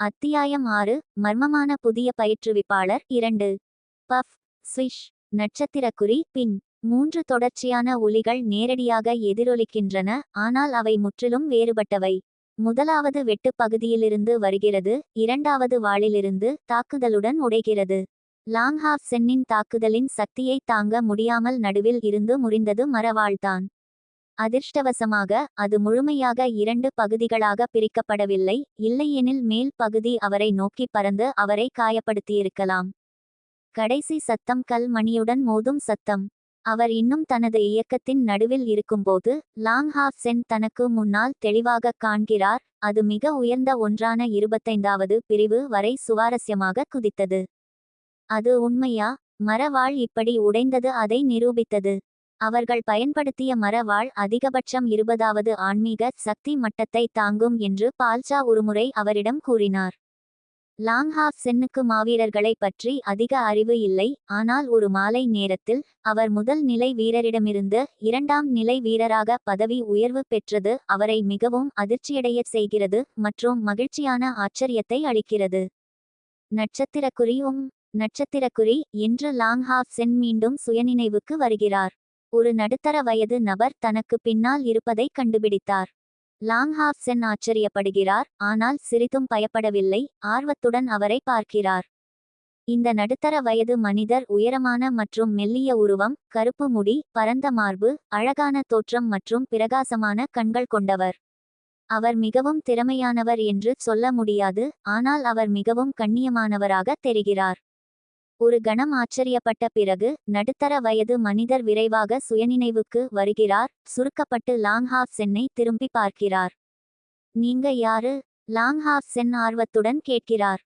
அத்தியாயம் ஆறு மர்மமான புதிய பயிற்றுவிப்பாளர் இரண்டு. பஃப் ஸ்விஷ் நட்சத்திரக்குறி பின். மூன்று தொடர்ச்சியான ஒலிகள் நேரடியாக எதிரொலிக்கின்றன ஆனால் அவை முற்றிலும் வேறுபட்டவை. முதலாவது வெட்டுப் பகுதியிலிருந்து வருகிறது இரண்டாவது வாளிலிருந்து தாக்குதலுடன் உடைகிறது. லாங்ஹாஃப் சென்னின் தாக்குதலின் சக்தியை தாங்க முடியாமல் நடுவில் இருந்து முறிந்தது மரவாள்தான் அதிர்ஷ்டவசமாக அது முழுமையாக இரண்டு பகுதிகளாக பிரிக்கப்படவில்லை இல்லையெனில் மேல் பகுதி அவரை நோக்கி பறந்து அவரை காயப்படுத்தியிருக்கலாம். கடைசி சத்தம் கல் மணியுடன் மோதும் சத்தம். அவர் இன்னும் தனது இயக்கத்தின் நடுவில் இருக்கும்போது லாங் ஹாஃப் சென் தனக்கு முன்னால் தெளிவாக காண்கிறார் அது மிக உயர்ந்த ஒன்றான இருபத்தைந்தாவது பிரிவு வரை சுவாரஸ்யமாக குதித்தது. அது உண்மையா? மரவாள் இப்படி உடைந்தது அதை நிரூபித்தது. அவர்கள் பயன்படுத்திய மரவாள் அதிகபட்சம் இருபதாவது ஆன்மீக சக்தி மட்டத்தை தாங்கும் என்று பால்சா ஒருமுறை அவரிடம் கூறினார். லாங்ஹாஃப் சென்னுக்கு மாவீரர்களை பற்றி அதிக அறிவு இல்லை ஆனால் ஒரு மாலை நேரத்தில் அவர் முதல் நிலை வீரரிடமிருந்து இரண்டாம் நிலை வீரராக பதவி உயர்வு பெற்றது அவரை மிகவும் அதிர்ச்சியடையச் செய்கிறது மற்றும் மகிழ்ச்சியான ஆச்சரியத்தை அளிக்கிறது. நட்சத்திரக்குறியும் நட்சத்திரக்குறி என்று லாங்ஹாஃப் சென் மீண்டும் சுயநினைவுக்கு வருகிறார். ஒரு நடுத்தர வயது நபர் தனக்கு பின்னால் இருப்பதை கண்டுபிடித்தார். லாங்ஹாஃப் சென் ஆச்சரியப்படுகிறார் ஆனால் சிறிதும் பயப்படவில்லை ஆர்வத்துடன் அவரை பார்க்கிறார். இந்த நடுத்தர வயது மனிதர் உயரமான மற்றும் மெல்லிய உருவம் கருப்பு முடி பரந்த மார்பு அழகான தோற்றம் மற்றும் பிரகாசமான கண்கள் கொண்டவர். அவர் மிகவும் திறமையானவர் என்று சொல்ல முடியாது ஆனால் அவர் மிகவும் கண்ணியமானவராக தெரிகிறார். ஒரு கணம் ஆச்சரியப்பட்ட பிறகு நடுத்தர வயது மனிதர் விரைவாக சுயநினைவுக்கு வருகிறார். சுருக்கப்பட்டு லாங்ஹாஃப் சென்னை திரும்பி பார்க்கிறார். நீங்க யாரு? லாங்ஹாஃப் சென் ஆர்வத்துடன் கேட்கிறார்.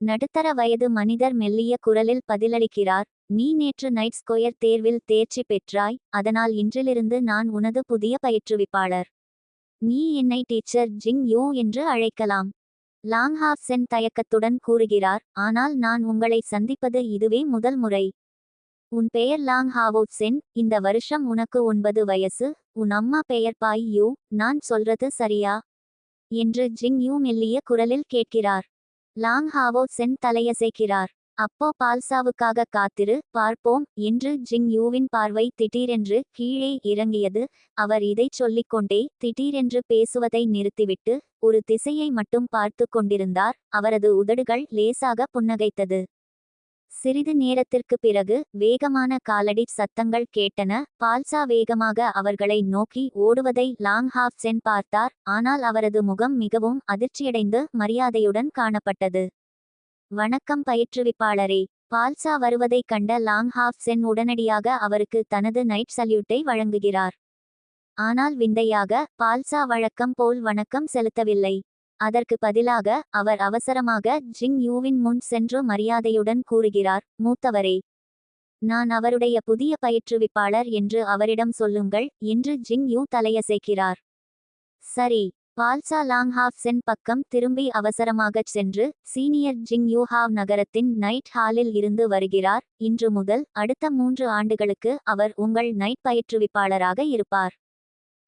நடுத்தர வயது மனிதர் மெல்லிய குரலில் பதிலளிக்கிறார். நீ நேற்று நைட் ஸ்கொயர் தேர்வில் தேர்ச்சி பெற்றாய். அதனால் இன்றிலிருந்து நான் உனது புதிய பயிற்றுவிப்பாளர். நீ என்னை டீச்சர் ஜிங் யூ என்று அழைக்கலாம். லாங்ஹாப் சென் தயக்கத்துடன் கூறுகிறார் ஆனால் நான் உங்களை சந்திப்பது இதுவே முதல் முறை. உன் பெயர் லாங் ஹாவோ சென் இந்த வருஷம் உனக்கு ஒன்பது வயசு உன் அம்மா பெயர் பாய் யூ நான் சொல்றது சரியா? என்று ஜிங் யூ மெல்லிய குரலில் கேட்கிறார். லாங் ஹாவோ சென் தலையசைக்கிறார். அப்போ பால்சாவுக்காக காத்திரு பார்ப்போம் என்று ஜிங் யூவின் பார்வை திடீரென்று கீழே இறங்கியது. அவர் இதைச் சொல்லிக்கொண்டே திடீரென்று பேசுவதை நிறுத்திவிட்டு ஒரு திசையை மட்டும் பார்த்து கொண்டிருந்தார். அவரது உதடுகள் லேசாக புன்னகைத்தது. சிறிது நேரத்திற்கு பிறகு வேகமான காலடி சத்தங்கள் கேட்டன. பால்சா வேகமாக அவர்களை நோக்கி ஓடுவதை லாங் ஹாஃப் சென் பார்த்தார். ஆனால் அவரது முகம் மிகவும் அதிர்ச்சியடைந்து மரியாதையுடன் காணப்பட்டது. வணக்கம் பயிற்றுவிப்பாளரே. பால்சா வருவதைக் கண்ட லாங் ஹாஃப் சென் உடனடியாக அவருக்கு தனது நைட் சல்யூட்டை வழங்குகிறார். ஆனால் விந்தையாக பால்சா வழக்கம் போல் வணக்கம் செலுத்தவில்லை. அதற்கு பதிலாக அவர் அவசரமாக ஜிங் யூவின் முன் சென்று மரியாதையுடன் கூறுகிறார் மூத்தவரே நான் அவருடைய புதிய பயிற்றுவிப்பாளர் என்று அவரிடம் சொல்லுங்கள் என்று ஜிங் யூ தலையசைக்கிறார். சரி பால்சா லாங்ஹாவ் சென் பக்கம் திரும்பி அவசரமாகச் சென்று சீனியர் ஜிங் யூஹாவ் நகரத்தின் நைட் ஹாலில் இருந்து வருகிறார். இன்று முதல் அடுத்த மூன்று ஆண்டுகளுக்கு அவர் உங்கள் நைட் பயிற்றுவிப்பாளராக இருப்பார்.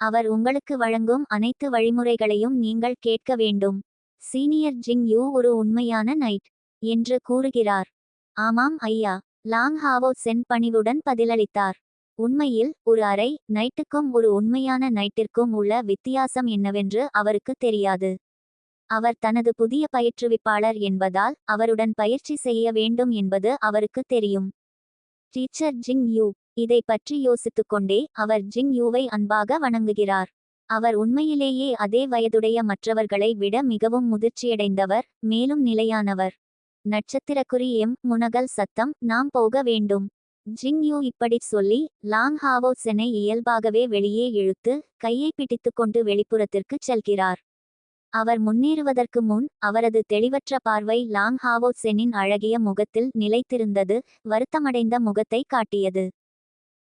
அவர் உங்களுக்கு வழங்கும் அனைத்து வழிமுறைகளையும் நீங்கள் கேட்க வேண்டும். சீனியர் ஜிங் யூ ஒரு உண்மையான நைட் என்று கூறுகிறார். ஆமாம் ஐயா லாங் ஹாவோ சென் பணிவுடன் பதிலளித்தார். உண்மையில் ஒரு அறை நைட்டுக்கும் ஒரு உண்மையான நைட்டிற்கும் உள்ள வித்தியாசம் என்னவென்று அவருக்கு தெரியாது. அவர் தனது புதிய பயிற்றுவிப்பாளர் என்பதால் அவருடன் பயிற்சி செய்ய வேண்டும் என்பது அவருக்கு தெரியும். டீச்சர் ஜிங் யூ இதை பற்றி யோசித்துக்கொண்டே அவர் ஜிங் யூவை அன்பாக வணங்குகிறார். அவர் உண்மையிலேயே அதே வயதுடைய மற்றவர்களை விட மிகவும் முதிர்ச்சியடைந்தவர் மேலும் நிலையானவர். நட்சத்திரக்குறி எம் முனகல் சத்தம் நாம் போக வேண்டும். ஜிங் யூ இப்படிச் சொல்லி லாங் ஹாவோ செனை இயல்பாகவே வெளியே இழுத்து கையை பிடித்துக்கொண்டு வெளிப்புறத்திற்குச் செல்கிறார். அவர் முன்னேறுவதற்கு முன் அவரது தெளிவற்ற பார்வை லாங் ஹாவோ செனின் அழகிய முகத்தில் நிலைத்திருந்தது வருத்தமடைந்த முகத்தை காட்டியது.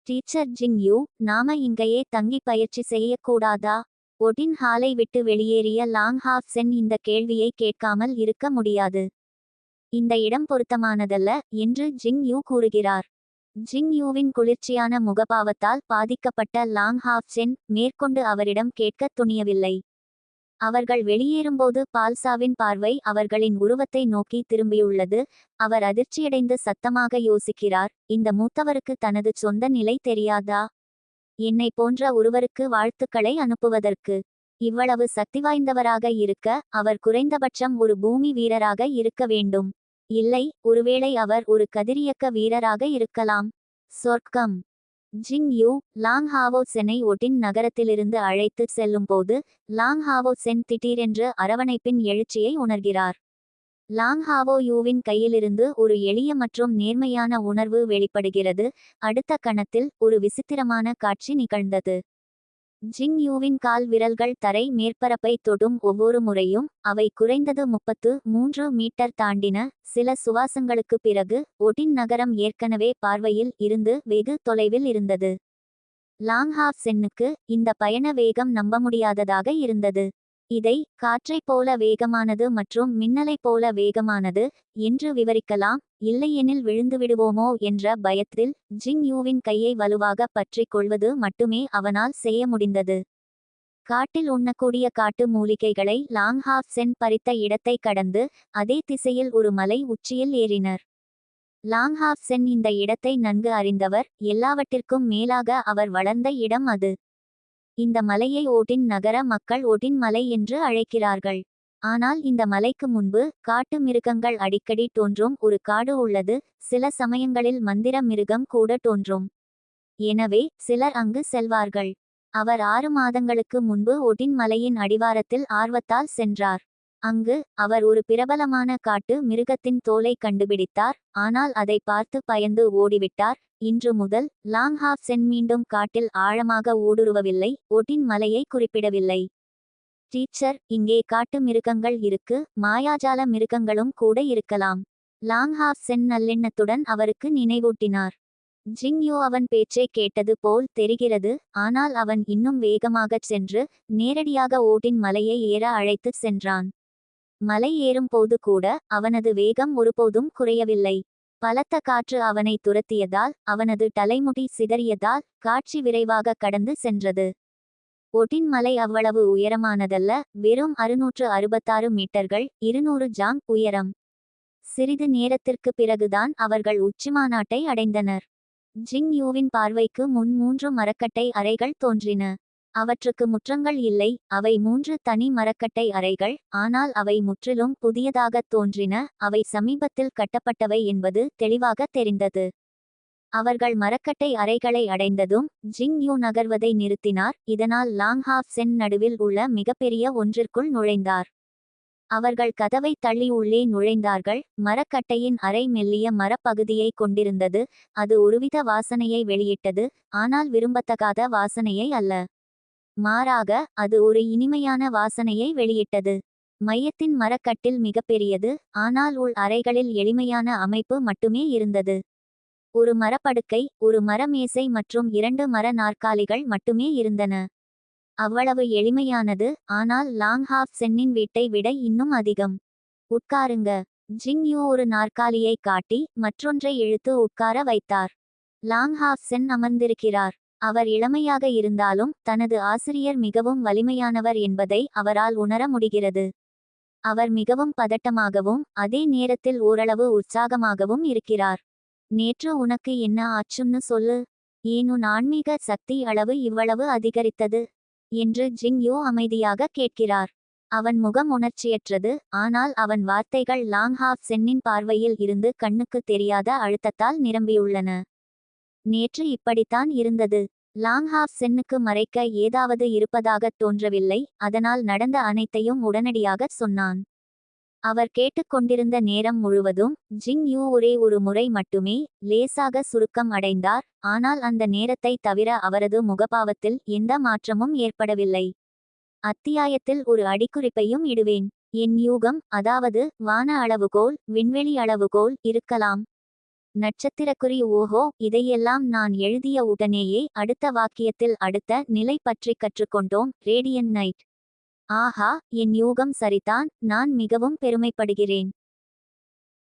டீச்சர் ஜிங் யூ நாம இங்கேயே தங்கி பயிற்சி செய்யக்கூடாதா ஒடின் ஹாலை விட்டு வெளியேறிய லாங் ஹாஃப் சென் இந்த கேள்வியை கேட்காமல் இருக்க முடியாது. இந்த இடம் பொருத்தமானதல்ல என்று ஜிங் யூ கூறுகிறார். ஜிங் யூவின் குளிர்ச்சியான முகபாவத்தால் பாதிக்கப்பட்ட லாங் ஹாஃப் சென் மேற்கொண்டு அவரிடம் கேட்கத் துணியவில்லை. அவர்கள் வெளியேறும்போது பால்சாவின் பார்வை அவர்களின் உருவத்தை நோக்கி திரும்பியுள்ளது. அவர் அதிர்ச்சியடைந்து சத்தமாக யோசிக்கிறார் இந்த மூத்தவருக்கு தனது சொந்த நிலை தெரியாதா? என்னை போன்ற ஒருவருக்கு வாழ்த்துக்களை அனுப்புவதற்கு. இவ்வளவு சக்தி வாய்ந்தவராக இருக்க அவர் குறைந்தபட்சம் ஒரு பூமி வீரராக இருக்க வேண்டும். இல்லை ஒருவேளை அவர் ஒரு கதிரியக்க வீரராக இருக்கலாம். சொர்க்கம். ஜிங் யூ லாங் ஹாவோ சென்னை ஒட்டின் நகரத்திலிருந்து அழைத்து செல்லும்போது லாங் ஹாவோ சென் திடீரென்று அரவணைப்பின் எழுச்சியை உணர்கிறார். லாங் ஹாவோ யூவின் கையிலிருந்து ஒரு எளிய மற்றும் நேர்மையான உணர்வு வெளிப்படுகிறது. அடுத்த கணத்தில் ஒரு விசித்திரமான காட்சி நிகழ்ந்தது. ஜிங் யூவின் கால் விரல்கள் தரை மேற்பரப்பை தொடும் ஒவ்வொரு முறையும் அவை குறைந்தது முப்பத்து மூன்று மீட்டர் தாண்டின சில சுவாசங்களுக்கு பிறகு ஒடின் நகரம் ஏற்கனவே பார்வையில் இருந்து வெகு தொலைவில் இருந்தது. லாங்ஹாப் சென்னுக்கு இந்த பயண வேகம் நம்ப முடியாததாக இருந்தது. இதை காற்றைப் போல வேகமானது மற்றும் மின்னலைப் போல வேகமானது என்று விவரிக்கலாம். இல்லையெனில் விழுந்துவிடுவோமோ என்ற பயத்தில் ஜிங் யூவின் கையை வலுவாக பற்றிக் கொள்வது மட்டுமே அவனால் செய்ய முடிந்தது. காட்டில் உண்ணக்கூடிய காட்டு மூலிகைகளை லாங் ஹாஃப் சென் பறித்த இடத்தை கடந்து அதே திசையில் ஒரு மலை உச்சியில் ஏறினர். லாங் ஹாஃப் சென் இந்த இடத்தை நன்கு அறிந்தவர் எல்லாவற்றிற்கும் மேலாக அவர் வளர்ந்த இடம் அது. இந்த மலையை ஓட்டின் நகர மக்கள் ஒட்டின் மலை என்று அழைக்கிறார்கள். ஆனால் இந்த மலைக்கு முன்பு காட்டு மிருகங்கள் அடிக்கடி தோன்றும் ஒரு காடு உள்ளது சில சமயங்களில் மந்திர மிருகம் கூட தோன்றும். எனவே சிலர் அங்கு செல்வார்கள். அவர் ஆறு மாதங்களுக்கு முன்பு ஒட்டின் மலையின் அடிவாரத்தில் ஆர்வத்தால் சென்றார். அங்கு அவர் ஒரு பிரபலமான காட்டு மிருகத்தின் தோலை கண்டுபிடித்தார் ஆனால் அதை பார்த்து பயந்து ஓடிவிட்டார். இன்று முதல் லாங்ஹாப் சென் மீண்டும் காட்டில் ஆழமாக ஊடுருவவில்லை ஒட்டின் மலையை குறிப்பிடவில்லை. டீச்சர் இங்கே காட்டு மிருகங்கள் இருக்கு மாயாஜால மிருகங்களும் கூட இருக்கலாம். லாங்ஹாப் சென் நல்லெண்ணத்துடன் அவருக்கு நினைவூட்டினார். ஜிங்யோ அவன் பேச்சை கேட்டது போல் தெரிகிறது ஆனால் அவன் இன்னும் வேகமாகச் சென்று நேரடியாக ஓட்டின் மலையை ஏற அழைத்துச் சென்றான். மலை ஏறும்போது கூட அவனது வேகம் ஒருபோதும் குறையவில்லை. பலத்த காற்று அவனை துரத்தியதால் அவனது தலைமுடி சிதறியதால் காட்சி விரைவாக கடந்து சென்றது. ஒட்டின் மலை அவ்வளவு உயரமானதல்ல வெறும் அறுநூற்று அறுபத்தாறு மீட்டர்கள் இருநூறு ஜாங் உயரம். சிறிது நேரத்திற்கு பிறகுதான் அவர்கள் உச்சிமாநாட்டை அடைந்தனர். ஜிங் யூவின் பார்வைக்கு முன் மூன்று மரக்கட்டை அறைகள் தோன்றின. அவற்றுக்கு முற்றங்கள் இல்லை அவை மூன்று தனி மரக்கட்டை அறைகள் ஆனால் அவை முற்றிலும் புதியதாகத் தோன்றின அவை சமீபத்தில் கட்டப்பட்டவை என்பது தெளிவாக தெரிந்தது. அவர்கள் மரக்கட்டை அறைகளை அடைந்ததும் ஜிங் யூ நகர்வதை நிறுத்தினார் இதனால் லாங்ஹாப் சென் நடுவில் உள்ள மிகப்பெரிய ஒன்றிற்குள் நுழைந்தார். அவர்கள் கதவை தள்ளி உள்ளே நுழைந்தார்கள் மரக்கட்டையின் அறை மெல்லிய மரப்பகுதியை கொண்டிருந்தது அது ஒருவித வாசனையை வெளியிட்டது ஆனால் விரும்பத்தகாத வாசனையை அல்ல. மாறாக அது ஒரு இனிமையான வாசனையை வெளியிட்டது. மையத்தின் மரக்கட்டில் மிகப்பெரியது ஆனால் உள் அறைகளில் எளிமையான அமைப்பு மட்டுமே இருந்தது. ஒரு மரப்படுக்கை ஒரு மரமேசை மற்றும் இரண்டு மர நாற்காலிகள் மட்டுமே இருந்தன. அவ்வளவு எளிமையானது ஆனால் லாங் ஹாஃப் சென்னின் வீட்டை விட இன்னும் அதிகம். உட்காருங்க. ஜிங் யூ ஒரு நாற்காலியை காட்டி மற்றொன்றை இழுத்து உட்கார வைத்தார். லாங் ஹாஃப் சென் அமர்ந்திருக்கிறார். அவர் இளமையாக இருந்தாலும் தனது ஆசிரியர் மிகவும் வலிமையானவர் என்பதை அவரால் உணர முடிகிறது. அவர் மிகவும் பதட்டமாகவும் அதே நேரத்தில் ஓரளவு உற்சாகமாகவும் இருக்கிறார். நேற்று உனக்கு என்ன ஆச்சுன்னு சொல்லு. ஏன் உன் ஆன்மீக சக்தி அளவு இவ்வளவு அதிகரித்தது என்று ஜிங் யோ அமைதியாக கேட்கிறார். அவன் முகம் உணர்ச்சியற்றது ஆனால் அவன் வார்த்தைகள் லாங் ஹாஃப் சென்னின் பார்வையில் இருந்து கண்ணுக்கு தெரியாத அழுத்தத்தால் நிரம்பியுள்ளன. நேற்று இப்படித்தான் இருந்தது. லாங்ஹாஃப் சென்னுக்கு மறைக்க ஏதாவது இருப்பதாகத் தோன்றவில்லை அதனால் நடந்த அனைத்தையும் உடனடியாகச் சொன்னான். அவர் கேட்டுக்கொண்டிருந்த நேரம் முழுவதும் ஜிங் யூ ஒரே ஒரு முறை மட்டுமே லேசாக சுருக்கம் அடைந்தார் ஆனால் அந்த நேரத்தை தவிர அவரது முகபாவத்தில் எந்த மாற்றமும் ஏற்படவில்லை. அத்தியாயத்தில் ஒரு அடிக்குறிப்பையும் இடுவேன். என் யூகம் அதாவது வான அளவுகோல் விண்வெளி அளவுகோல் இருக்கலாம். நட்சத்திரக்குறி ஓஹோ இதையெல்லாம் நான் எழுதிய உடனேயே அடுத்த வாக்கியத்தில் அடுத்த நிலை பற்றி கற்றுக்கொண்டோம் ரேடியன் நைட். ஆஹா என் யூகம் சரிதான் நான் மிகவும் பெருமைப்படுகிறேன்.